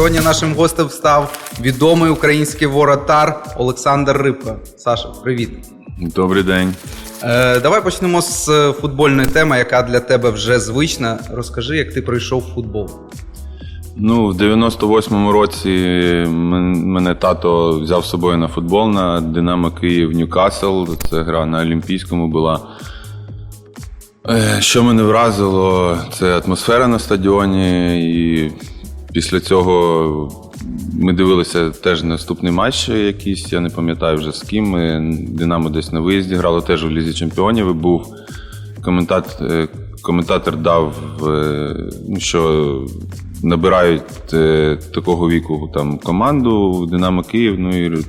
Сьогодні нашим гостем став відомий український воротар Олександр Рибка. Саша, привіт. Добрий день. Е, давай почнемо з футбольної теми, яка для тебе вже звична. Розкажи, як ти прийшов в футбол. Ну, в 98-му році мене тато взяв з собою на футбол на Динамо Київ Ньюкасл. Це гра на Олімпійському була. Е, Що мене вразило, це атмосфера на стадіоні. І після цього ми дивилися теж наступний матч якийсь, я не пам'ятаю вже з ким. Динамо десь на виїзді грало теж у Лізі Чемпіонів. І був коментатор, е, коментатор дав, е, ну, що набирають е, такого віку там команду в Динамо Київ. Ну і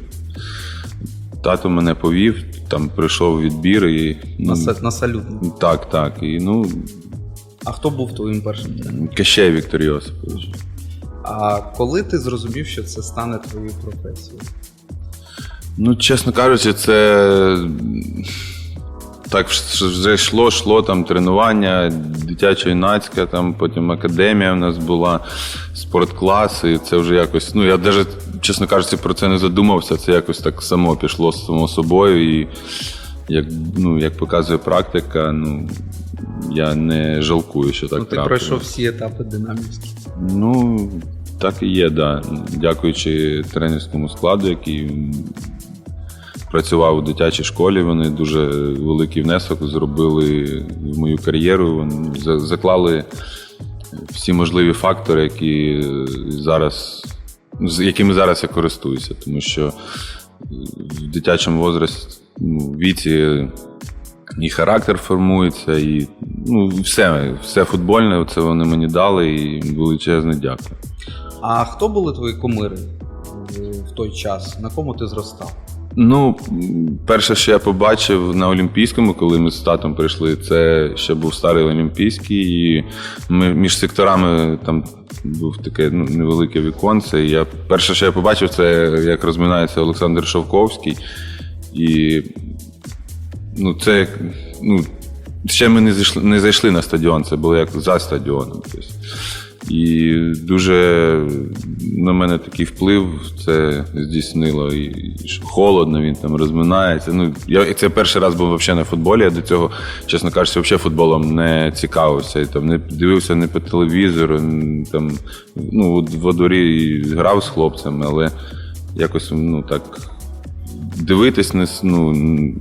тато мене повів, там прийшов відбір і. На, Ну, на салют. так, так. І ну, А хто був твоїм першим тренером? Кащей Віктор Йосипович. А коли ти зрозумів, що це стане твоєю професією? Ну, чесно кажучи, це так вже йшло, йшло там тренування, дитячо-юнацьке, там потім академія в нас була, спортклас, і це вже якось. Ну, я навіть, чесно кажучи, про це не задумався. Це якось так само пішло само собою. І як, ну, як показує практика, ну, я не жалкую, що так ну, ти трапилось. пройшов всі етапи динамівські. Ну, так і є, да. Дякуючи тренерському складу, який працював у дитячій школі. Вони дуже великий внесок зробили в мою кар'єру. Вони заклали всі можливі фактори, які зараз, з якими зараз я користуюся. Тому що в дитячому возрасті, ну, віці і характер формується, і ну, все, все футбольне, це вони мені дали, і величезне дякую. А хто були твої кумири в- той час? На кому ти зростав? Ну, перше, що я побачив на Олімпійському, коли ми з татом прийшли, це ще був старий Олімпійський, і ми між секторами там був таке ну, невелике віконце. І я, перше, що я побачив, це як розминається Олександр Шовковський. І ну, це як, ну, ще ми не зайшли, не зайшли на стадіон, це було як за стадіоном. Тобто. І дуже на мене такий вплив це здійснило. І, холодно, він там розминається. Ну, я, це перший раз був взагалі на футболі. Я до цього, чесно кажучи, взагалі футболом не цікавився. І, там, не дивився не по телевізору, там, ну, во дворі грав з хлопцями, але якось ну, так дивитись не, ну,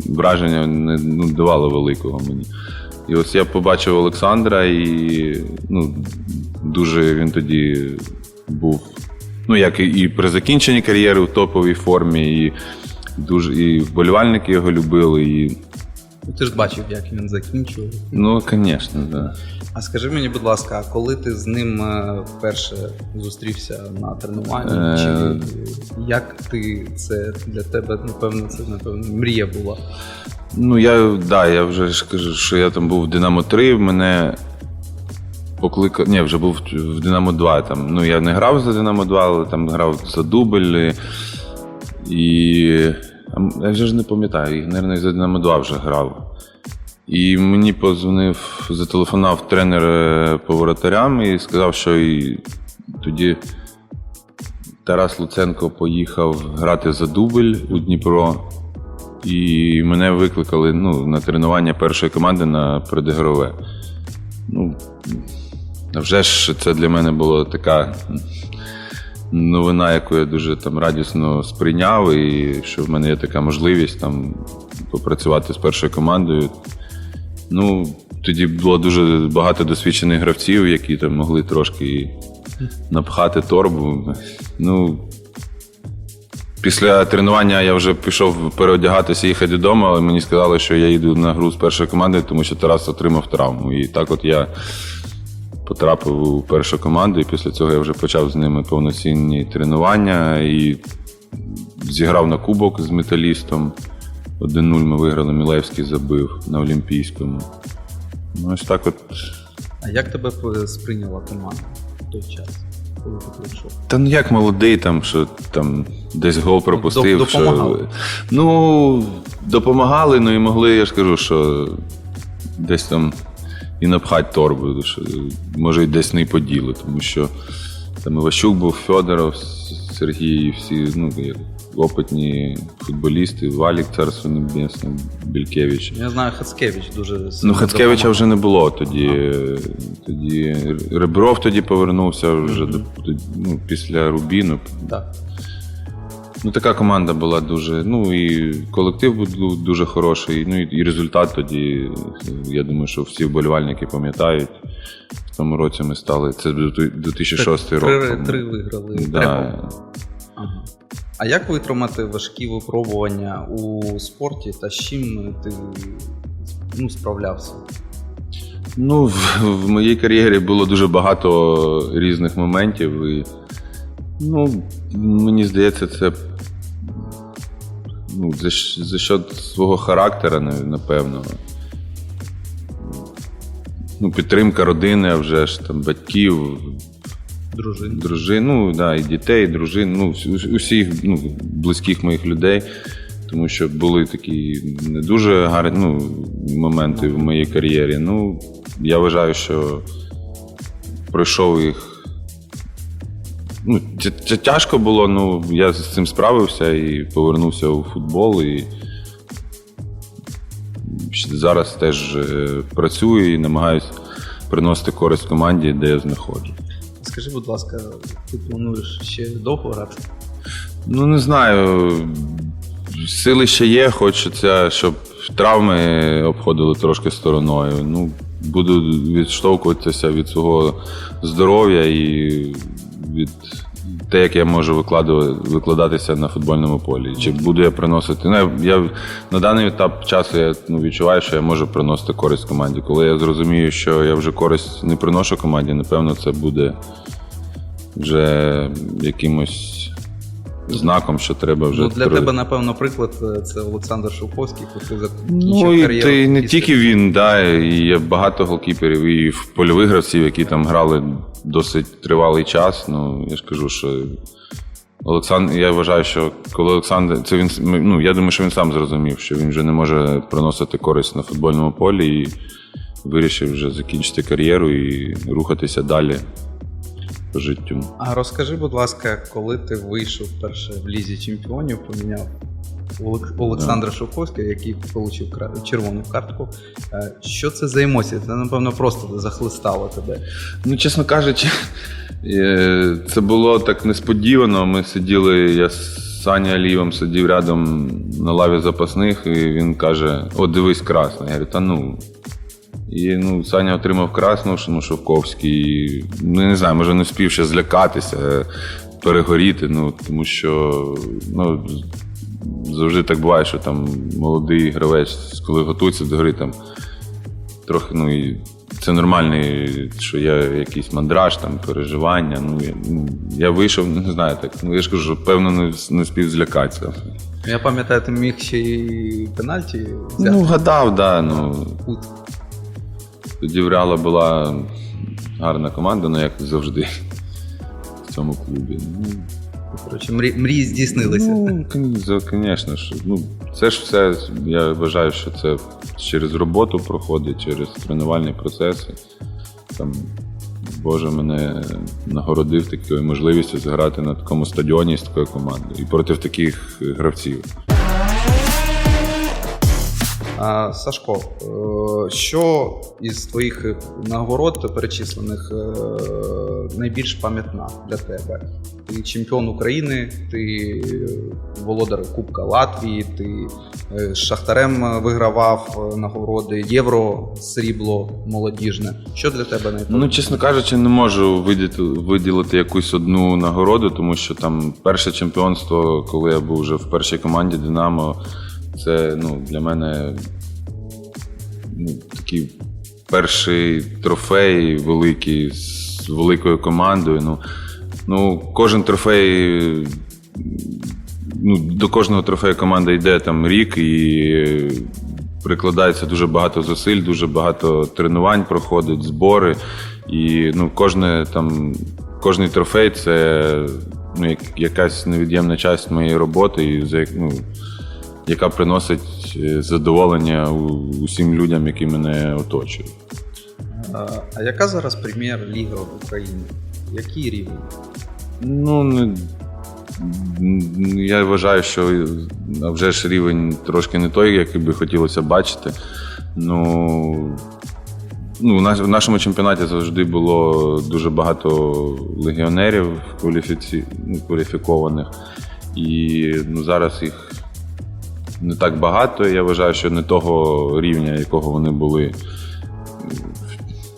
враження не ну, давало великого мені. І ось я побачив Олександра, і ну, дуже він тоді був, ну, як і, при закінченні кар'єри в топовій формі, і дуже і вболівальники його любили. І, Ти ж бачив, як він закінчував. ну, звісно, да. А скажи мені, будь ласка, а коли ти з ним е, вперше зустрівся на тренуванні, Е. чи як ти це для тебе, напевно, це напевно мрія була? Ну, я, да, я вже ж кажу, що я там був в Динамо 3, мене покликав. Ні, вже був в Динамо 2. Там. Ну, я не грав за Динамо 2, але там грав за дубль. І. а м- Я вже ж не пам'ятаю, мабуть, за Динамо 2 вже грав. І мені позвонив, зателефонував тренер е, по воротарям і сказав, що і тоді Тарас Луценко поїхав грати за дубль у Дніпро. І мене викликали ну, на тренування першої команди на предігрове. Ну, вже ж це для мене була така новина, яку я дуже там радісно сприйняв, і що в мене є така можливість там попрацювати з першою командою. Ну, тоді було дуже багато досвідчених гравців, які там могли трошки напхати торбу. Ну, Після тренування я вже пішов переодягатися і їхати додому, але мені сказали, що я їду на гру з першої команди, тому що Тарас отримав травму. І так от я потрапив у першу команду, і після цього я вже почав з ними повноцінні тренування і зіграв на кубок з металістом. 1-0 ми виграли, Мілевський забив на Олімпійському. Ну, ось так от. А як тебе сприйняла команда в той час, коли ти прийшов? Та ну як молодий, там, що там десь гол пропустив. Доп- допомагали? Що, ну, допомагали, ну і могли, я ж кажу, що десь там і напхати торбу, може, і десь не й поділи, тому що Там Іващук був, Федоров, Сергій, всі ну, опитні футболісти, Валік, царство небесне, Бількевич. Я знаю, Хацкевич дуже Ну, Хацкевича вже не було тоді. Тоді Ребров тоді повернувся вже ну, після Рубіну. Так. Ну, така команда була дуже. Ну і колектив був дуже хороший. Ну і, і результат тоді, я думаю, що всі вболівальники пам'ятають. В тому році ми стали. Це 2006 Три, рік. три, три виграли. Да. Ага. А як витримати важкі випробування у спорті та з чим ти ну, справлявся? Ну, в, в моїй кар'єрі було дуже багато різних моментів. І, ну, мені здається, це ну, за, за счет свого характера, на- напевно. Ну, підтримка родини, а вже ж там батьків, Дружина. дружин, ну да, і дітей, і дружин, ну, усіх ну, близьких моїх людей. Тому що були такі не дуже гарні ну, моменти в моїй кар'єрі. Ну, я вважаю, що пройшов їх. Ну, це, це тяжко було, ну я з цим справився і повернувся у футбол. І зараз теж е, працюю і намагаюся приносити користь команді, де я знаходжу. Скажи, будь ласка, ти плануєш ще довго грати? Ну, не знаю. Сили ще є, хочеться, щоб травми обходили трошки стороною. Ну, буду відштовхуватися від свого здоров'я і від те, як я можу викладувати, викладатися на футбольному полі. Чи буду я приносити. Ну, я, я на даний етап часу я ну, відчуваю, що я можу приносити користь команді. Коли я зрозумію, що я вже користь не приношу команді, напевно, це буде вже якимось знаком, що треба вже. Ну, для при- тебе, напевно, приклад е, це Олександр Шовковський, який закінчив Ну, і, кар'єру. й не після- тільки він, да, і є багато голкіперів, і в польових гравців, які там грали досить тривалий час. Ну, я ж кажу, що Олександр, я вважаю, що коли Олександр, це він ну, я думаю, що він сам зрозумів, що він вже не може приносити користь на футбольному полі і вирішив вже закінчити кар'єру і рухатися далі життю. А розкажи, будь ласка, коли ти вийшов вперше в лізі чемпіонів, поміняв Олександра Шовковського, який отримав червону картку. Е, Що це за емоції? Це, напевно, просто захлистало тебе. Ну, чесно кажучи, е, це було так несподівано. Ми сиділи, я з Саня Алієвим сидів рядом на лаві запасних, і він каже: О, дивись, красна. Я говорю, та ну. І ну, Саня отримав красну, ну, Шовковський. Ну, не знаю, може не встиг ще злякатися, е, перегоріти, ну, тому що ну, завжди так буває, що там молодий гравець, коли готується до гри, там трохи, ну і це нормальний, що є якийсь мандраж, там, переживання. Ну, я, ну, я вийшов, не знаю, так. Ну, я ж кажу, що, певно, не, не спів злякатися. Я пам'ятаю, ти міг ще й пенальті взяти. Ну, гадав, да, ну. Тоді в Реала була гарна команда, ну як завжди в цьому клубі. Ну, Коротше, мрі- мрії здійснилися. Ну, звісно ж. Ну, це ж все, я вважаю, що це через роботу проходить, через тренувальні процеси. Там, Боже мене нагородив такою можливістю зіграти на такому стадіоні з такою командою і проти таких гравців. Сашко, е, що із твоїх нагород перечислених е, найбільш пам'ятна для тебе? Ти чемпіон України, ти володар Кубка Латвії, ти е, з Шахтарем вигравав е, нагороди, євро срібло молодіжне. Що для тебе найпам'ятніше? Ну, чесно кажучи, не можу виділити, виділити якусь одну нагороду, тому що там перше чемпіонство, коли я був вже в першій команді Динамо, це ну, для мене ну, такий перший трофей великий з великою командою. Ну, ну, кожен трофей. Ну, до кожного трофею команда йде там рік і прикладається дуже багато зусиль, дуже багато тренувань проходить, збори. І ну, кожне там, кожний трофей це ну, якась невід'ємна частина моєї роботи, і, ну, яка приносить е, задоволення усім людям, які мене оточують. А, яка зараз прем'єр-ліга в Україні? Який рівень? Ну, не, я вважаю, що вже ж рівень трошки не той, який би хотілося бачити. Ну, ну, в нашому чемпіонаті завжди було дуже багато легіонерів ну, кваліфікованих. І ну, зараз їх не так багато. Я вважаю, що не того рівня, якого вони були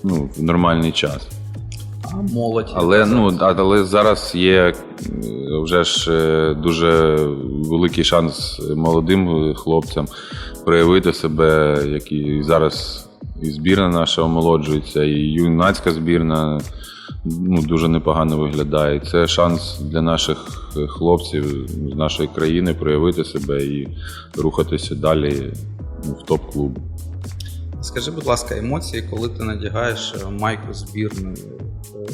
ну, в нормальний час. А молодь? Але ну але зараз є е, вже ж е, дуже великий шанс молодим хлопцям проявити себе, які зараз і збірна наша омолоджується, і юнацька збірна ну, дуже непогано виглядає. Це шанс для наших е, хлопців з нашої країни проявити себе і рухатися далі ну, в топ-клуб. Скажи, будь ласка, емоції, коли ти надягаєш е, майку збірної.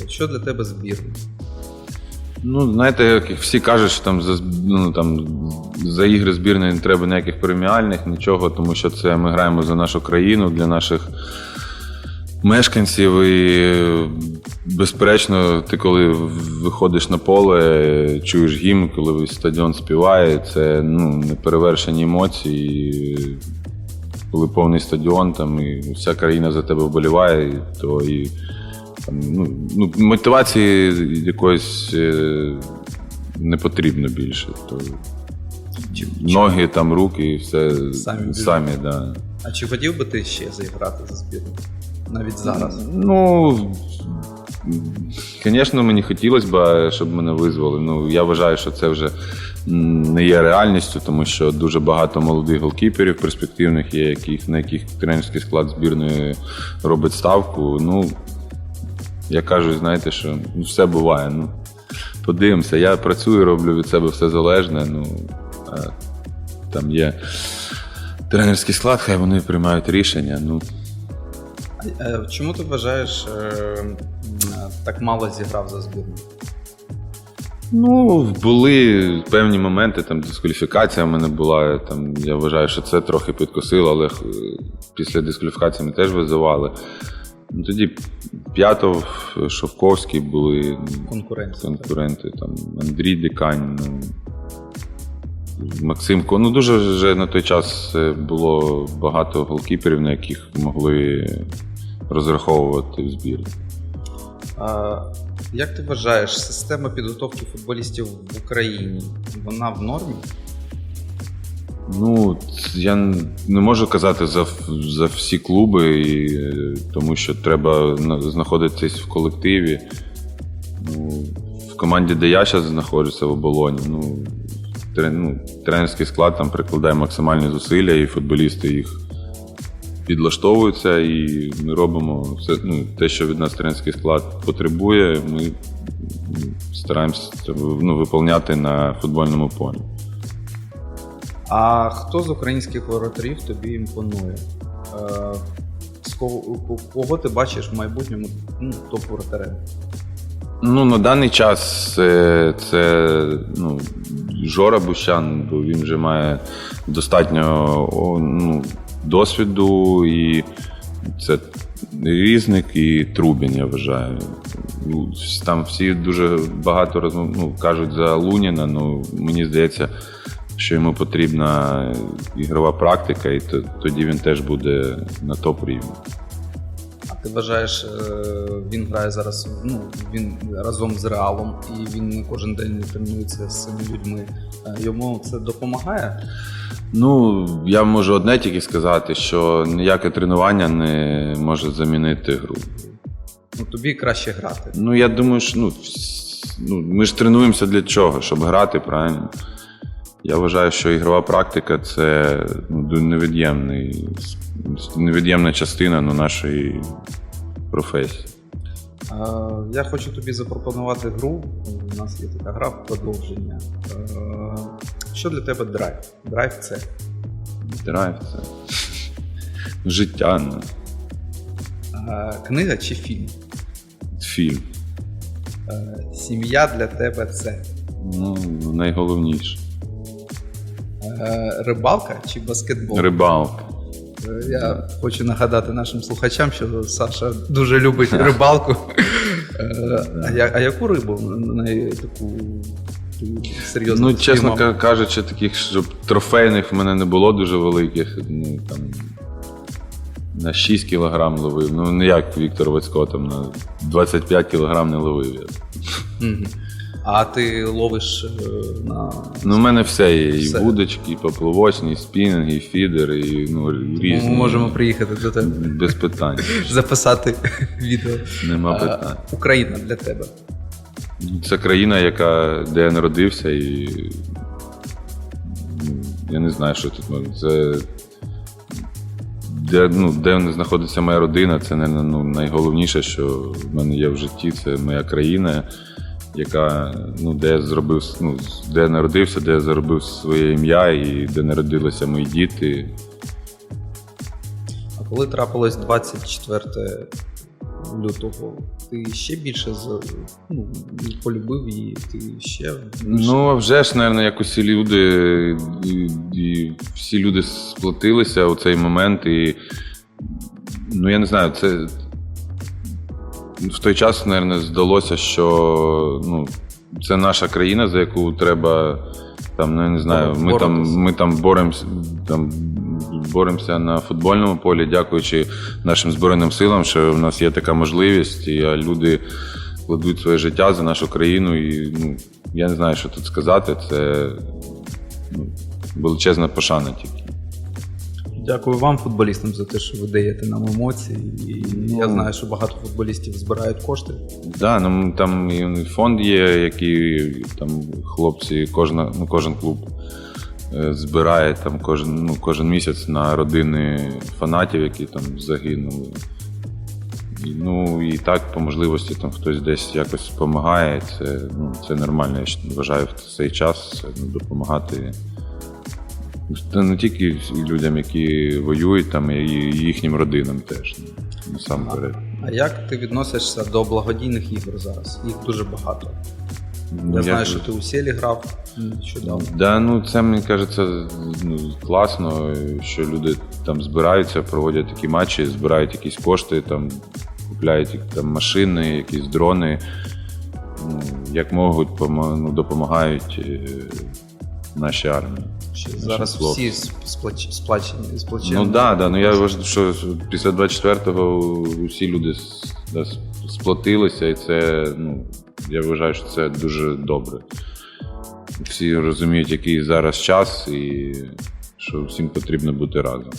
Е, Що для тебе збірна? Ну, знаєте, як всі кажуть, що там за, ну, там, за ігри збірної не треба ніяких преміальних, нічого, тому що це ми граємо за нашу країну, для наших мешканців. І, безперечно, ти коли виходиш на поле, чуєш гімн, коли весь стадіон співає, це ну, неперевершені емоції. Коли повний стадіон, там і вся країна за тебе вболіває, то і там, ну, ну, мотивації якоїсь е, не потрібно більше. То Чи- ноги, там, руки, все Самі самі, да. А чи хотів би ти ще зіграти за збірну? Навіть зараз. Ну, звісно, мені хотілося б, щоб мене визвали. Ну, я вважаю, що це вже не є реальністю, тому що дуже багато молодих голкіперів перспективних є, яких, на яких тренерський склад збірної робить ставку. Ну, я кажу, знаєте, що ну, все буває. Ну, подивимося, я працюю, роблю від себе все залежне. Ну, там є тренерський склад, хай вони приймають рішення. Ну, Чому ти вважаєш, е, так мало зіграв за збірну? Ну, були певні моменти, там дискваліфікація в мене була. Там, я вважаю, що це трохи підкосило, але е, після дискваліфікації ми теж визивали. Ну, тоді П'ятов, Шовковський були Конкуренція. конкуренти, там, Андрій Дикань, ну, Максим Ко. Ну, дуже вже на той час е, було багато голкіперів, на яких могли розраховувати в збірі. А, як ти вважаєш, система підготовки футболістів в Україні вона в нормі? Ну, я не можу казати за, за всі клуби, і, е, тому що треба знаходитись в колективі. Ну, в команді, де я зараз знаходжуся в оболоні, ну, тре- ну, тренерський склад там прикладає максимальні зусилля, і футболісти їх підлаштовуються, і ми робимо все, ну, те, що від нас тренерський склад потребує, ми стараємося ну, виповняти на футбольному полі. А хто з українських воротарів тобі імпонує? Е, з кого, кого ти бачиш в майбутньому ну, топ-воротарем? Ну, на даний час це, це ну, Жора Бущан, бо він вже має достатньо ну, досвіду, і це різник і Трубін, я вважаю. Ну, Там всі дуже багато розмов, ну, кажуть за Луніна, ну мені здається, що йому потрібна ігрова практика, і тоді він теж буде на топ рівні. Ти вважаєш, е, він грає зараз, ну, він разом з Реалом, і він не кожен день тренується з цими людьми. Е, Йому це допомагає? Ну, я можу одне тільки сказати, що ніяке тренування не може замінити гру. Ну, тобі краще грати. Ну, я думаю, що ну, ну, ми ж тренуємося для чого? Щоб грати, правильно? Я вважаю, що ігрова практика це ну, невід'ємний, невід'ємна частина ну, нашої професії. Я хочу тобі запропонувати гру. У нас є така гра продовження. Е, Що для тебе драйв? Драйв це Драйв це життя, ну, книга чи фільм? фільм. Сім'я для тебе це Ну, найголовніше. рибалка чи баскетбол? Рибалка. Е, Я хочу нагадати нашим слухачам, що Саша дуже любить рибалку. Е, А, я- а яку рибу таку ти серйозно? Ну, чесно кажучи, таких, щоб трофейних в мене не було дуже великих. Ну, там, на 6 кілограм ловив. Ну, не як Віктор Вацько, там на 25 кілограм не ловив я. А ти ловиш е, на Ну, в мене все є. І Все. вудочки, і поплавочні, і спінінг, і фідер, і ну, різні. Ми можемо приїхати до тебе, Без питань. записати відео. Нема А, питань. Україна для тебе. Це країна, яка, де я народився, і ну, я не знаю, що тут можна. Це де, ну, де знаходиться моя родина, це не ну, найголовніше, що в мене є в житті. Це моя країна, яка, ну, де я зробив, ну, де я народився, де я заробив своє ім'я і де народилися мої діти. А коли трапилось 24 лютого, ти ще більше ну, полюбив її, ти ще більше. Ну, а вже ж, мабуть, як усі люди, і, і всі люди сплотилися у цей момент, і ну я не знаю, це в той час, мабуть, здалося, що ну, це наша країна, за яку треба там, ну я не знаю, ми там, ми там боремося, там боремося на футбольному полі, дякуючи нашим Збройним силам, що в нас є така можливість, і люди кладуть своє життя за нашу країну. І ну, я не знаю, що тут сказати. Це ну, величезна пошана тільки. Дякую вам, футболістам, за те, що ви даєте нам емоції. І Ну. я знаю, що багато футболістів збирають кошти. Да, ну там і фонд є, який там хлопці, кожна, ну, кожен клуб е, збирає там кожен, ну, кожен місяць на родини фанатів, які там загинули. І, ну і так, по можливості, там хтось десь якось допомагає. Це, ну, це нормально, я вважаю в цей час ну, допомагати. Та не тільки людям, які воюють, там, і їхнім родинам теж. Насамперед. А як ти відносишся до благодійних ігор зараз? Їх дуже багато. Ну, Я знаю, що ти у селі грав нещодавно. Да, ну це мені кажеться ну, класно, що люди там збираються, проводять такі матчі, збирають якісь кошти, там купляють там машини, якісь дрони. Ну, як можуть, ну, допомагають е, нашій армії. Ще зараз всі сплач- сплачені, сплачені. Ну так, да, да, ну я вважаю, що після 24-го усі люди с- да, сплотилися, і це, ну, я вважаю, що це дуже добре. Всі розуміють, який зараз час, і що всім потрібно бути разом.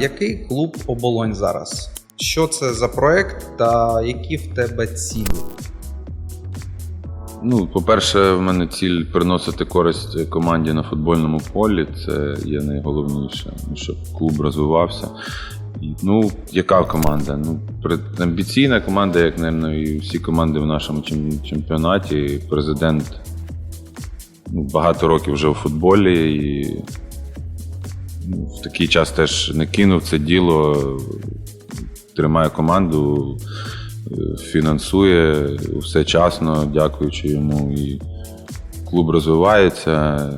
Який клуб оболонь зараз? Що це за проект та які в тебе цілі? Ну, по-перше, в мене ціль приносити користь команді на футбольному полі. Це є найголовніше, щоб клуб розвивався. Ну, яка команда? Ну, амбіційна команда, як, мабуть, і всі команди в нашому чемпіонаті. Президент ну, багато років вже у футболі і ну, в такий час теж не кинув це діло, тримає команду фінансує все часно, дякуючи йому. І клуб розвивається.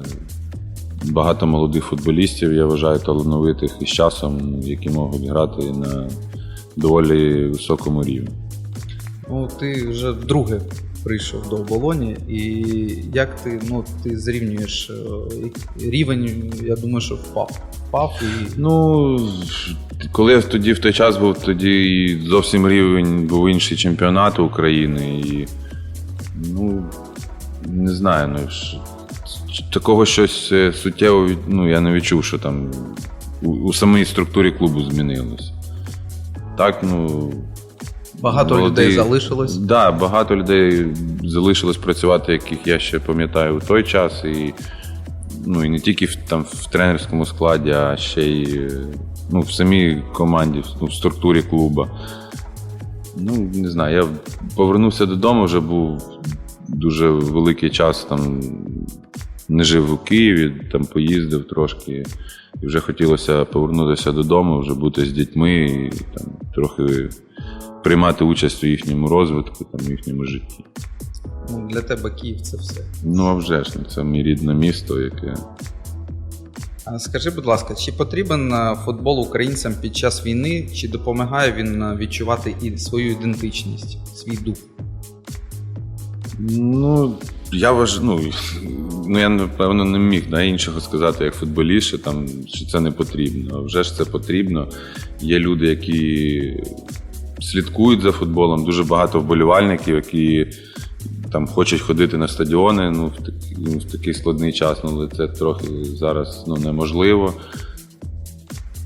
Багато молодих футболістів, я вважаю, талановитих і з часом, які можуть грати на доволі високому рівні. Ну, ти вже вдруге прийшов до оболоні, і як ти, ну, ти зрівнюєш е, рівень, я думаю, що впав. Впав і Ну, коли я тоді в той час був, тоді зовсім рівень був інший чемпіонат України. І, ну, не знаю, ну, такого щось е, суттєво ну, я не відчув, що там у, у самій структурі клубу змінилось. Так, ну. багато людей залишилось. Так, да, багато людей залишилось працювати, яких я ще пам'ятаю у той час. І, ну, і не тільки в, там, в тренерському складі, а ще й е, ну, в самій команді, в- ну, в структурі клуба. Ну, не знаю, я повернувся додому, вже був дуже великий час там. Не жив у Києві, там поїздив трошки, і вже хотілося повернутися додому, вже бути з дітьми і там, трохи приймати участь у їхньому розвитку, там, у їхньому житті. Ну, для тебе Київ це все. Ну, а вже ж, це моє рідне місто, яке А Скажи, будь ласка, чи потрібен е, футбол українцям під час війни, чи допомагає він е, відчувати і свою ідентичність, свій дух? Ну, я вважаю, ну, ну я напевно не міг да, іншого сказати, як футболіст, що, там, що це не потрібно. Вже ж це потрібно. Є люди, які слідкують за футболом, дуже багато вболівальників, які там хочуть ходити на стадіони ну, в, такий, ну, в такий складний час, ну, але це трохи зараз ну, неможливо.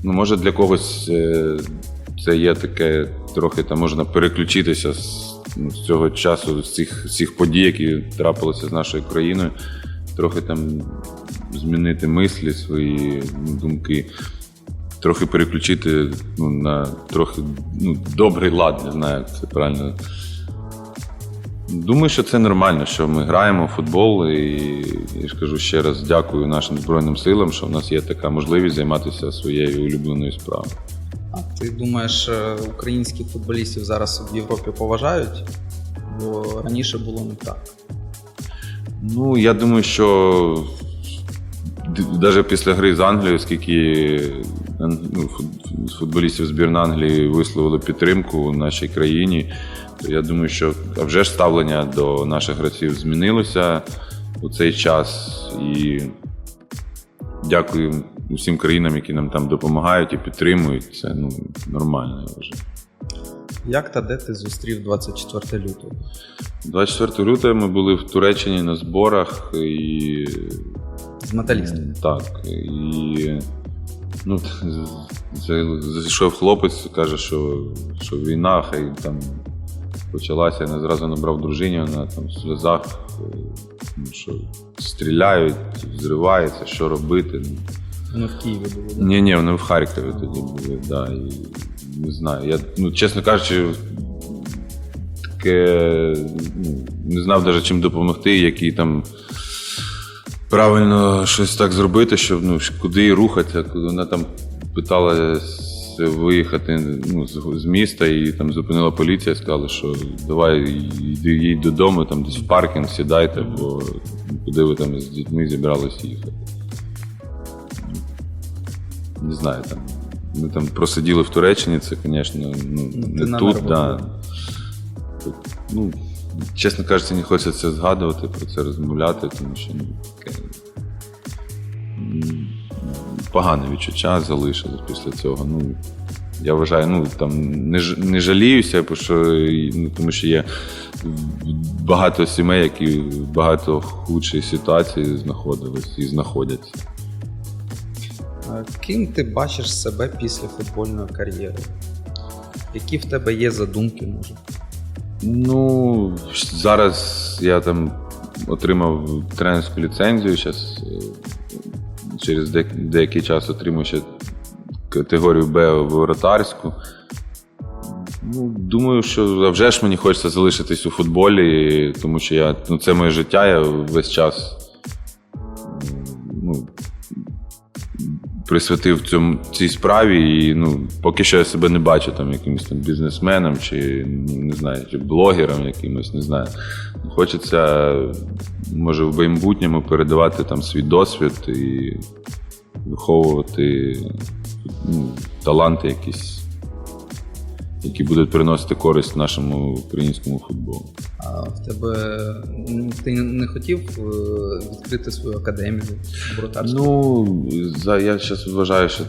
Ну, може, для когось е, це є таке, трохи там можна переключитися з, ну, з цього часу, з цих, цих подій, які трапилися з нашою країною, трохи там змінити мислі, свої ну, думки, трохи переключити ну, на трохи ну, добрий лад, не знаю, як це правильно. Думаю, що це нормально, що ми граємо в футбол, і я ж кажу ще раз дякую нашим Збройним силам, що в нас є така можливість займатися своєю улюбленою справою. А ти думаєш, е, українських футболістів зараз в Європі поважають? Бо раніше було не так. Ну, я думаю, що навіть після гри з Англією, оскільки ну, футболістів збірної Англії висловили підтримку нашій країні, то я думаю, що а вже ж ставлення до наших гравців змінилося у цей час. І дякую усім країнам, які нам там допомагають і підтримують. Це ну, нормально, я вважаю. Як та де ти зустрів 24 лютого? 24 лютого ми були в Туреччині на зборах і З металістом? Так. І ну, зайшов хлопець, каже, що, що війна, хай там почалася. Я зразу набрав дружині, вона там в сльозах, е, ну, що стріляють, взривається, що робити. Ми в Києві були. Ні, ні, вони в Харкові тоді були, да, і не знаю. Я, ну, чесно кажучи, таке ну, не знав навіть чим допомогти, які там правильно щось так зробити, щоб ну, куди рухатися, вона там питала виїхати ну, з, міста і там зупинила поліція, сказала, що давай йди їдь додому, там десь в паркінг сідайте, бо куди ви там з дітьми зібрались їхати. Не знаю, там. Ми там просиділи в Туреччині, це, звісно, ну, Ну, не тут, да. Тут, ну, чесно кажучи, не хочеться це згадувати, про це розмовляти, тому що ну, таке. Погане відчуття залишилось після цього. Ну, я вважаю, ну там не, не жаліюся, бо що, ну, тому що є багато сімей, які в багато худшій ситуації знаходились і знаходяться. Ким ти бачиш себе після футбольної кар'єри? Які в тебе є задумки, може? Ну, зараз я там отримав тренерську ліцензію. Зараз через деякий час отримаю ще категорію Б воротарську. Ну, думаю, що а вже ж мені хочеться залишитись у футболі, тому що я, ну, це моє життя, я весь час ну, присвятив цьому, цій справі, і ну, поки що я себе не бачу там якимось там бізнесменом чи не знаю, чи блогером якимось, не знаю. Хочеться, може, в майбутньому передавати там свій досвід і виховувати ну, таланти якісь, які будуть приносити користь нашому українському футболу. А в тебе ти не хотів е, відкрити свою академію воротарську? Ну, за, я зараз вважаю, що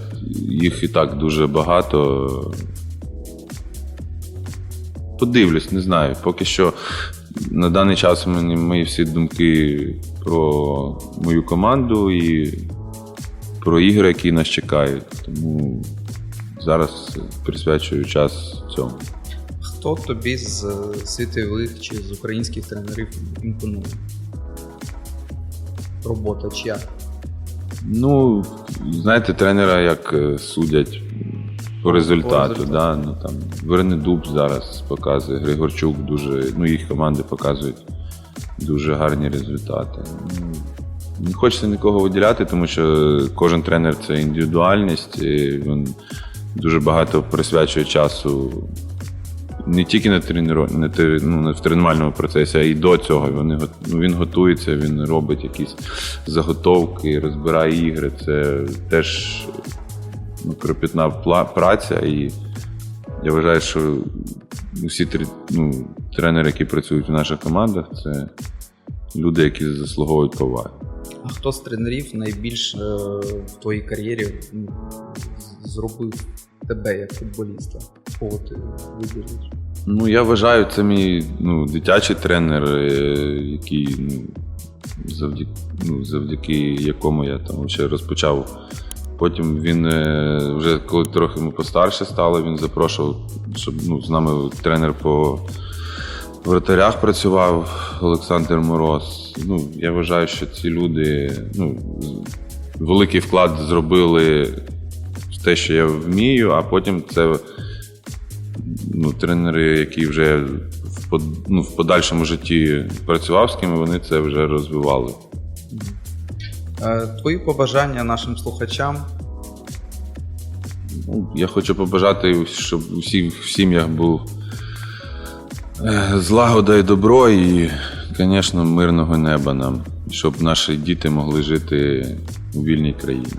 їх і так дуже багато. Подивлюсь, не знаю. Поки що на даний час у мене мої всі думки про мою команду і про ігри, які нас чекають. Тому зараз присвячую час цьому. Хто тобі з е, світових чи з українських тренерів імпонує? Робота чия? Ну, знаєте, тренера як е, судять по результату. результату. Да? Ну, там, Вернедуб зараз показує, Григорчук дуже, ну їх команди показують дуже гарні результати. Ну, не хочеться нікого виділяти, тому що кожен тренер це індивідуальність, і він дуже багато присвячує часу не тільки на тренеро, не ну, в тренувальному процесі, а й до цього. Вони, ну, він готується, він робить якісь заготовки, розбирає ігри. Це теж ну, кропітна праця. І я вважаю, що усі ну, тренери, які працюють в наших командах, це люди, які заслуговують поваги. А хто з тренерів найбільш е, в твоїй кар'єрі ну, зробив тебе як футболіста? Кого ти вибереш? Ну, я вважаю, це мій ну, дитячий тренер, е, який ну, завдяки, ну, завдяки якому я там ще розпочав. Потім він е, вже коли трохи ми постарше стали, він запрошував, щоб ну, з нами тренер по вратарях працював Олександр Мороз. Ну, я вважаю, що ці люди ну, великий вклад зробили в те, що я вмію, а потім це ну, тренери, які вже в, под- ну, в подальшому житті працював з ким, вони це вже розвивали. Твої побажання нашим слухачам. Ну, я хочу побажати, щоб у всіх в сім'ях був злагода і добро, і, звісно, мирного неба нам, щоб наші діти могли жити у вільній країні.